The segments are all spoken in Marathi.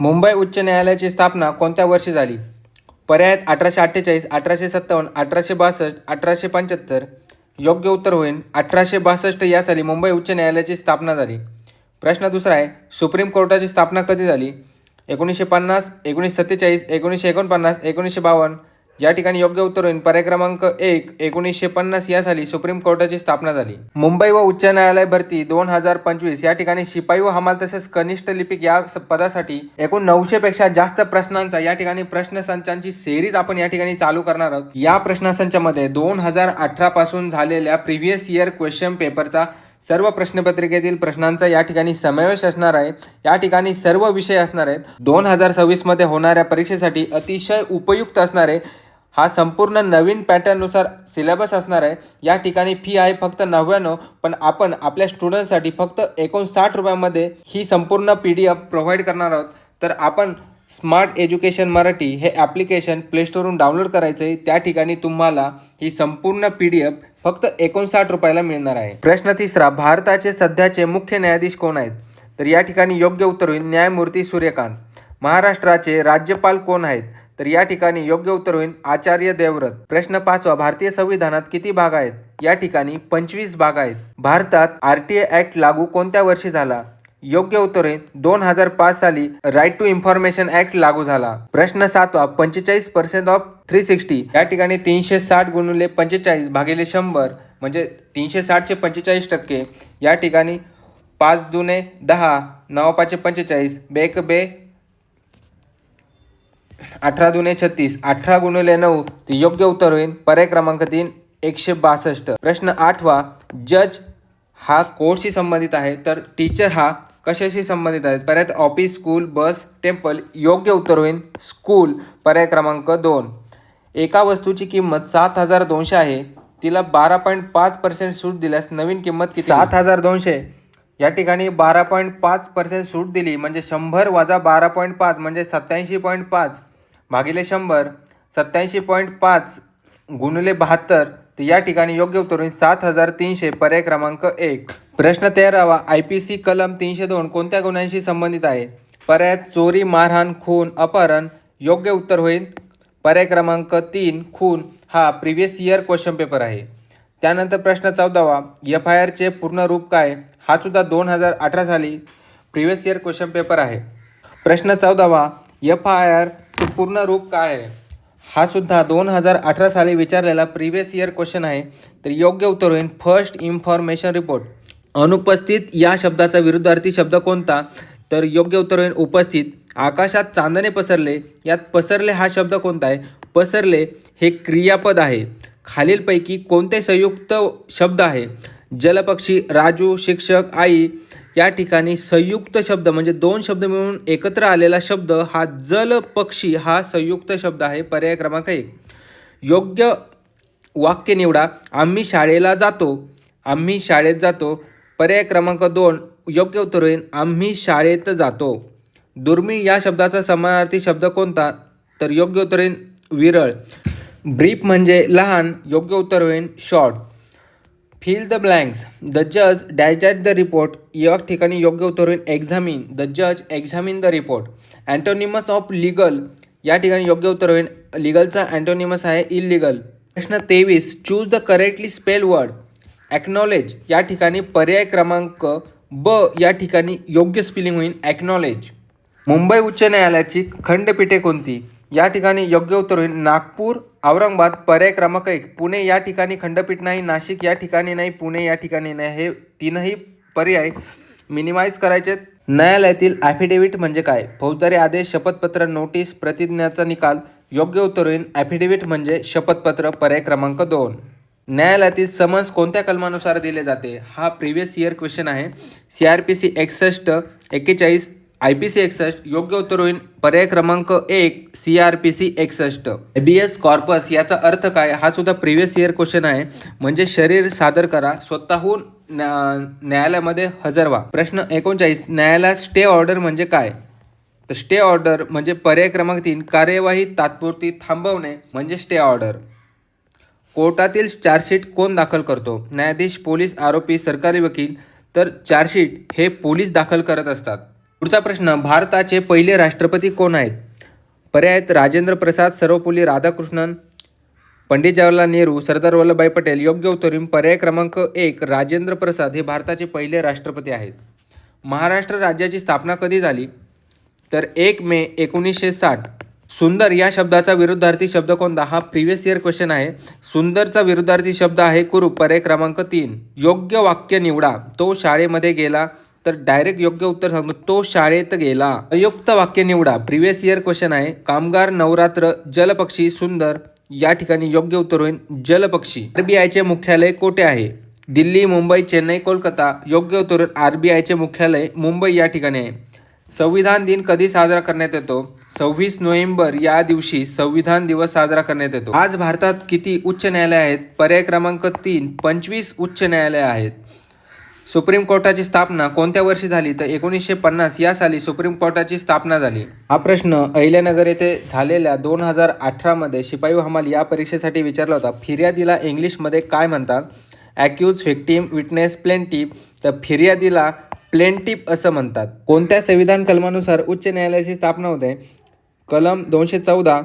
मुंबई उच्च न्यायालयाची स्थापना कोणत्या वर्षी झाली? पर्याय अठराशे अठ्ठेचाळीस अठराशे सत्तावन्न अठराशे बासष्ट अठराशे पंच्याहत्तर. योग्य उत्तर होईल अठराशे बासष्ट या साली मुंबई उच्च न्यायालयाची स्थापना झाली. प्रश्न दुसरा आहे सुप्रीम कोर्टाची स्थापना कधी झाली? एकोणीसशे पन्नास एकोणीसशे सत्तेचाळीस एकोणीसशे एकोणपन्नास एकोणीसशे बावन्न. या ठिकाणी योग्य उत्तर होईल. पर्याय क्रमांक एक एकोणीसशे पन्नास या साली सुप्रीम कोर्टाची स्थापना झाली. मुंबई व उच्च न्यायालय भरती दोन हजार पंचवीस या ठिकाणी शिपाई व हमाल तसेच कनिष्ठ लिपिक या पदासाठी एकूण नऊशे पेक्षा जास्त प्रश्नांचा या ठिकाणी प्रश्नसंचांची सेरीज आपण या ठिकाणी चालू करणार आहोत. या प्रश्नसंचामध्ये दोन हजार अठरा पासून झालेल्या प्रिव्हियस इयर क्वेश्चन पेपरचा सर्व प्रश्नपत्रिकेतील प्रश्नांचा या ठिकाणी समावेश असणार आहे. या ठिकाणी सर्व विषय असणार आहेत. दोन हजार सव्वीसमध्ये होणाऱ्या परीक्षेसाठी अतिशय उपयुक्त असणारे हा संपूर्ण नवीन पॅटर्ननुसार सिलेबस असणार आहे. या ठिकाणी फी आहे फक्त नव्याण्णव पण आपण आपल्या स्टुडंटसाठी फक्त एकोणसाठ रुपयामध्ये ही संपूर्ण पी डी एफ प्रोव्हाइड करणार आहोत. तर आपण स्मार्ट एज्युकेशन मराठी हे ॲप्लिकेशन प्लेस्टोरवरून डाउनलोड करायचं आहे त्या ठिकाणी तुम्हाला ही संपूर्ण पी डी एफ फक्त एकोणसाठ रुपयाला मिळणार आहे. प्रश्न तिसरा भारताचे सध्याचे मुख्य न्यायाधीश कोण आहेत? तर या ठिकाणी योग्य उत्तर होईल न्यायमूर्ती सूर्यकांत. महाराष्ट्राचे राज्यपाल कोण आहेत? तर या ठिकाणी योग्य उत्तर होईल आचार्य देवव्रत. प्रश्न पाचवा भारतीय संविधानात किती भाग आहेत? या ठिकाणी पंचवीस भाग आहेत. भारतात आर टी ऍक्ट लागू कोणत्या वर्षी झाला? योग्य उत्तर आहे दोन हजार पाच साली राईट टू इन्फॉर्मेशन ऍक्ट लागू झाला. प्रश्न सातवा पंचेचाळीस पर्सेंट ऑफ थ्री सिक्स्टी. या ठिकाणी तीनशे साठ गुणिले पंचेचाळीस भागिले शंभर म्हणजे तीनशे साठचे पंचेचाळीस टक्के. या ठिकाणी पाच दुने दहा नऊ पाचशे पंचेचाळीस बेक बे अठरा दुने छत्तीस अठरा गुणिले नऊ ते योग्य उत्तर होईल. पर्याय क्रमांक तीन एकशे बासष्ट. प्रश्न आठवा जज हा कोर्सशी संबंधित आहे तर टीचर हा कशाशी संबंधित आहे? पर्याय ऑफिस स्कूल बस टेम्पल योग्य उत्तर होईल. स्कूल पर्याय क्रमांक दोन. एका वस्तूची किंमत सात हजार दोनशे आहे. तिला बारा पॉईंट पाच पर्सेंट सूट दिल्यास नवीन किंमत किती सात हजार दोनशे. या ठिकाणी बारा पॉईंट पाच पर्सेंट सूट दिली म्हणजे शंभर वजा बारा पॉईंट पाच म्हणजे सत्याऐंशी पॉईंट पाच. भागिले शंभर सत्याऐंशी पॉईंट पाच गुणले बहात्तर तर या ठिकाणी योग्य उत्तर होईल सात हजार तीनशे पर्याय क्रमांक एक. प्रश्न तेरावा आय पी सी कलम तीनशे दोन कोणत्या गुन्ह्यांशी संबंधित आहे? पर्याय चोरी मारहाण खून अपहरण योग्य उत्तर होईल. पर्याय क्रमांक तीन खून हा प्रिव्हियस इयर क्वेश्चन पेपर आहे. त्यानंतर प्रश्न चौदावा एफ आय आरचे पूर्ण रूप काय? हा सुद्धा दोन हजार अठरा साली प्रिव्हियस इयर क्वेश्चन पेपर आहे. प्रश्न चौदावा एफ आय आर पूर्ण रूप काय आहे? हा सुद्धा दोन हजार अठरा साली विचारलेला प्रिव्हियस इयर क्वेश्चन आहे. तर योग्य उत्तर होईल फर्स्ट इन्फॉर्मेशन रिपोर्ट अनुपस्थित या शब्दाचा विरुद्धार्थी शब्द कोणता? तर योग्य उत्तर होईल उपस्थित. आकाशात चांदणे पसरले यात पसरले हा शब्द कोणता आहे? पसरले हे क्रियापद आहे. खालीलपैकी कोणते संयुक्त शब्द आहे? जलपक्षी राजू शिक्षक आई या ठिकाणी संयुक्त शब्द म्हणजे दोन शब्द मिळून एकत्र आलेला शब्द हा जलपक्षी हा संयुक्त शब्द आहे. पर्याय क्रमांक एक. योग्य वाक्य निवडा. आम्ही शाळेला जातो. आम्ही शाळेत जातो. पर्याय क्रमांक दोन. योग्य उत्तर होईल. आम्ही शाळेत जातो. दुर्मिळ या शब्दाचा समानार्थी शब्द कोणता? तर योग्य उत्तर येईल विरळ. ब्रीफ म्हणजे लहान योग्य उत्तर होईल short fill the blanks the जज डॅश डॅट द रिपोर्ट या ठिकाणी योग्य उत्तर होईल एक्झामिन द जज examine the report antonyms of legal या ठिकाणी योग्य उत्तर होईल लिगलचा अँटोनिमस आहे इलिगल प्रश्न तेवीस. Choose the correctly spell word acknowledge या ठिकाणी पर्याय क्रमांक ब. या ठिकाणी योग्य स्पेलिंग होईल ॲक्नॉलेज मुंबई उच्च न्यायालयाची खंडपीठे कोणती? या ठिकाणी योग्य उत्तर होईल. नागपूर औरंगाबाद पर्याय क्रमांक एक. पुणे या ठिकाणी खंडपीठ नाही नाशिक या ठिकाणी नाही पुणे या ठिकाणी नाही. हे तीनही पर्याय मिनिमाइज करायचे. न्यायालयातील ॲफिडेव्हिट म्हणजे काय? फौजदारी आदेश शपथपत्र नोटीस प्रतिज्ञाचा निकाल. योग्य उत्तर होईल. ॲफिडेव्हिट म्हणजे शपथपत्र पर्याय क्रमांक दोन. न्यायालयातील समन्स कोणत्या कलमानुसार दिले जाते? हा प्रिव्हियस इयर क्वेश्चन आहे. सी आर पी सी एकसष्ट एक्केचाळीस आय पी सी एकसष्ट योग्य उत्तर होईल. पर्याय क्रमांक एक सी आर पी सी एकसष्ट. बी एस कॉर्पस याचा अर्थ काय? हा सुद्धा प्रिव्हियस इयर क्वेश्चन आहे. म्हणजे शरीर सादर करा. स्वतःहून न्या- न्यायालयामध्ये हजर व्हा. प्रश्न एकोणचाळीस न्यायालयात स्टे ऑर्डर म्हणजे काय? तर स्टे ऑर्डर म्हणजे पर्याय क्रमांक तीन कार्यवाही तात्पुरती थांबवणे म्हणजे स्टे ऑर्डर. कोर्टातील चार्जशीट कोण दाखल करतो? न्यायाधीश पोलीस आरोपी सरकारी वकील. तर चार्जशीट हे पोलीस दाखल करत असतात. पुढचा प्रश्न भारताचे पहिले राष्ट्रपती कोण आहेत? पर्याय आहेत राजेंद्र प्रसाद सर्वपल्ली राधाकृष्णन पंडित जवाहरलाल नेहरू सरदार वल्लभभाई पटेल. योग्य उत्तर पर्याय क्रमांक एक राजेंद्र प्रसाद हे भारताचे पहिले राष्ट्रपती आहेत. महाराष्ट्र राज्याची स्थापना कधी झाली? तर एक मे एकोणीसशे साठ. सुंदर या शब्दाचा विरुद्धार्थी शब्द कोणता? हा प्रिव्हियस इयर क्वेश्चन आहे. सुंदरचा विरुद्धार्थी शब्द आहे कुरूप. पर्याय क्रमांक तीन. योग्य वाक्य निवडा. तो शाळेमध्ये गेला. तर डायरेक्ट योग्य उत्तर सांगतो. तो शाळेत गेला. अयुक्त वाक्य निवडा. प्रिव्हियस इयर क्वेश्चन आहे. कामगार नवरात्र जलपक्षी सुंदर या ठिकाणी योग्य उत्तर होईल. जलपक्षी. आरबीआयचे मुख्यालय कोठे आहे? दिल्ली मुंबई चेन्नई कोलकाता. योग्य उत्तर आरबीआयचे मुख्यालय मुंबई या ठिकाणी आहे. संविधान दिन कधी साजरा करण्यात येतो? सव्वीस नोव्हेंबर या दिवशी संविधान दिवस साजरा करण्यात येतो. आज भारतात किती उच्च न्यायालय आहेत? पर्याय क्रमांक तीन पंचवीस उच्च न्यायालय आहेत. सुप्रीम कोर्टाची स्थापना कोणत्या वर्षी झाली? तर एकोणीसशे पन्नास या साली सुप्रीम कोर्टाची स्थापना झाली. हा प्रश्न अहिल्यानगर येथे झालेल्या दोन हजार अठरामध्ये शिपाई हमाल या परीक्षेसाठी विचारला होता. फिर्यादीला इंग्लिशमध्ये काय म्हणतात? ॲक्यूज व्हिक्टीम विटनेस प्लेंटिप तर फिर्यादीला प्लेंटिप असं म्हणतात. कोणत्या संविधान कलमानुसार उच्च न्यायालयाची स्थापना होते? कलम दोनशे चौदा.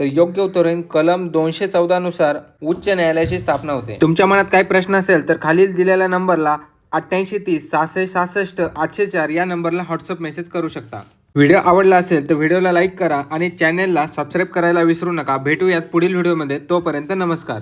तर योग्य उत्तर कलम दोनशे चौदानुसार उच्च न्यायालयाची स्थापना होते. तुमच्या मनात काही प्रश्न असेल तर खालील दिलेल्या नंबरला अठ्ठ्याऐंशी तीस सहाशे सहासष्ट आठशे चार या नंबरला व्हॉट्सअप मेसेज करू शकता. व्हिडिओ आवडला असेल तर व्हिडिओला लाईक करा आणि चॅनेलला सबस्क्राईब करायला विसरू नका. भेटूयात पुढील व्हिडिओमध्ये तोपर्यंत नमस्कार.